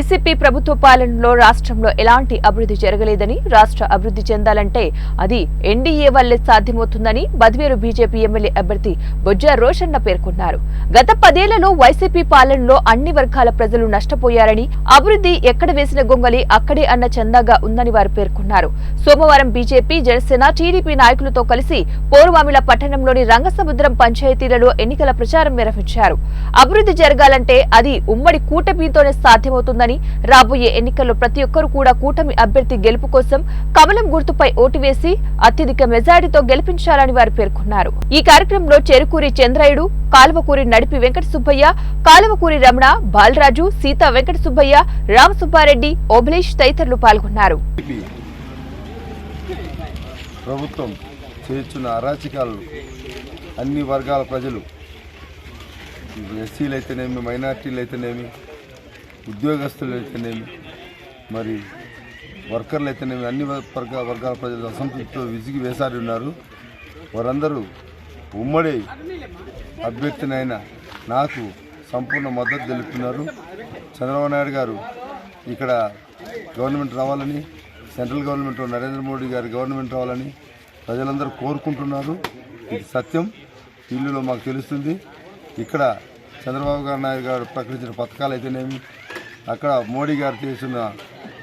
YCP ప్రభుత్వ పాలనలో రాష్ట్రంలో ఎలాంటి అభివృద్ధి జరగలేదని రాష్ట్ర అభివృద్ధి చెందాలంటే అది ఎన్డీఏ వల్లే సాధ్యమవుతుందని బదివేరు బీజేపీ ఎమ్మెల్యే అభ్యర్థి బొజ్జా రోషన్న పేర్కొన్నారు. గత పదేళ్ళలో వైసీపీ పాలనలో అన్ని వర్గాల ప్రజలు నష్టపోయారని అభివృద్ధి ఎక్కడ వేసిన గొంగలి అక్కడే అన్న చందాగా ఉందని వారు పేర్కొన్నారు. సోమవారం బీజేపీ జనసేన టీడీపీ నాయకులతో కలిసి పోరువామిల పట్టణంలోని రంగసముద్రం పంచాయతీలలో ఎన్నికల ప్రచారం నిర్వహించారు. అభివృద్ధి జరగాలంటే అది ఉమ్మడి కూటమితోనే సాధ్యమవుతుందని రాబోయే ఎన్నికల్లో ప్రతి ఒక్కరూ కూడా కూటమి అభ్యర్థి గెలుపు కోసం కమలం గుర్తుపై ఓటు వేసి అత్యధిక మెజారిటీతో గెలిపించాలని వారు పేర్కొన్నారు. ఈ కార్యక్రమంలో చెరుకూరి చంద్రయుడు కాలువకూరి నడిపి వెంకట సుబ్బయ్య కాలువకూరి రమణ బాలరాజు సీత వెంకట సుబ్బయ్య రామసుబ్బారెడ్డి ఓబలేష్ తదితరులు పాల్గొన్నారు. ప్రభుత్వం చేస్తున్న అరాచకాలు అన్ని వర్గాల ప్రజలు ఎస్సీలు అయితేనేమి మైనార్టీలు అయితేనేమి ఉద్యోగస్తులు అయితేనేమి మరి వర్కర్లు అయితేనేమి అన్ని వర్గ వర్గాల ప్రజలు అసంతృప్తితో విసిగి వేసారి ఉన్నారు. వారందరూ ఉమ్మడి అభ్యర్థినైన నాకు సంపూర్ణ మద్దతు తెలుపుతున్నారు. చంద్రబాబు నాయుడు గారు ఇక్కడ గవర్నమెంట్ రావాలని సెంట్రల్ గవర్నమెంట్ నరేంద్ర మోడీ గారి గవర్నమెంట్ రావాలని ప్రజలందరూ కోరుకుంటున్నారు. ఇది సత్యం. ఇల్లులో మాకు తెలుస్తుంది. ఇక్కడ చంద్రబాబు గారు నాయుడు గారు ప్రకటించిన పథకాలు అయితేనేమి అక్కడ మోడీ గారు చేస్తున్న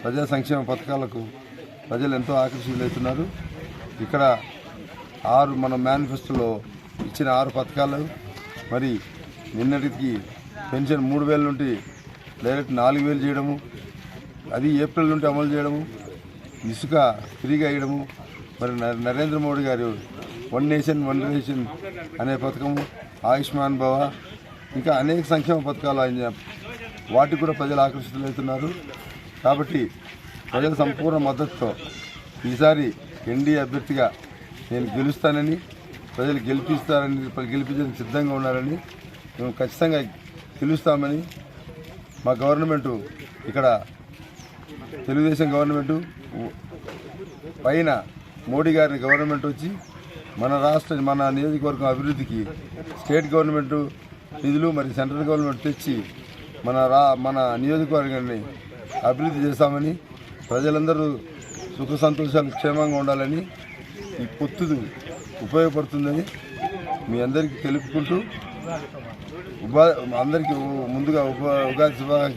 ప్రజా సంక్షేమ పథకాలకు ప్రజలు ఎంతో ఆకర్షితులవుతున్నారు. ఇక్కడ ఆరు మన మేనిఫెస్టోలో ఇచ్చిన ఆరు పథకాలు మరి నిన్నటికి పెన్షన్ మూడు వేల నుండి డైరెక్ట్ నాలుగు వేలు చేయడము అది ఏప్రిల్ నుండి అమలు చేయడము ఇసుక ఫ్రీగా ఇవ్వడము మరి నరేంద్ర మోడీ గారు వన్ నేషన్ వన్ రేషన్ అనే పథకము ఆయుష్మాన్ భవ ఇంకా అనేక సంక్షేమ పథకాలు ఆయన వాటికి కూడా ప్రజలు ఆకర్షితులవుతున్నారు. కాబట్టి ప్రజల సంపూర్ణ మద్దతుతో ఈసారి ఎన్డీ అభ్యర్థిగా నేను గెలుస్తానని ప్రజలు గెలిపిస్తారని గెలిపించడానికి సిద్ధంగా ఉన్నారని మేము ఖచ్చితంగా గెలుస్తామని మా గవర్నమెంటు ఇక్కడ తెలుగుదేశం గవర్నమెంటు పైన మోడీ గారి గవర్నమెంట్ వచ్చి మన రాష్ట్ర మన నియోజకవర్గం అభివృద్ధికి స్టేట్ గవర్నమెంటు నిధులు మరి సెంట్రల్ గవర్నమెంట్ తెచ్చి మన రా మన నియోజకవర్గాన్ని అభివృద్ధి చేస్తామని ప్రజలందరూ సుఖ సంతోషాలు క్షేమంగా ఉండాలని ఈ పొత్తు ఉపయోగపడుతుందని మీ అందరికీ తెలుపుకుంటూ ఉపా అందరికీ ముందుగా ఉప ఉగాది శుభాకాంక్షలు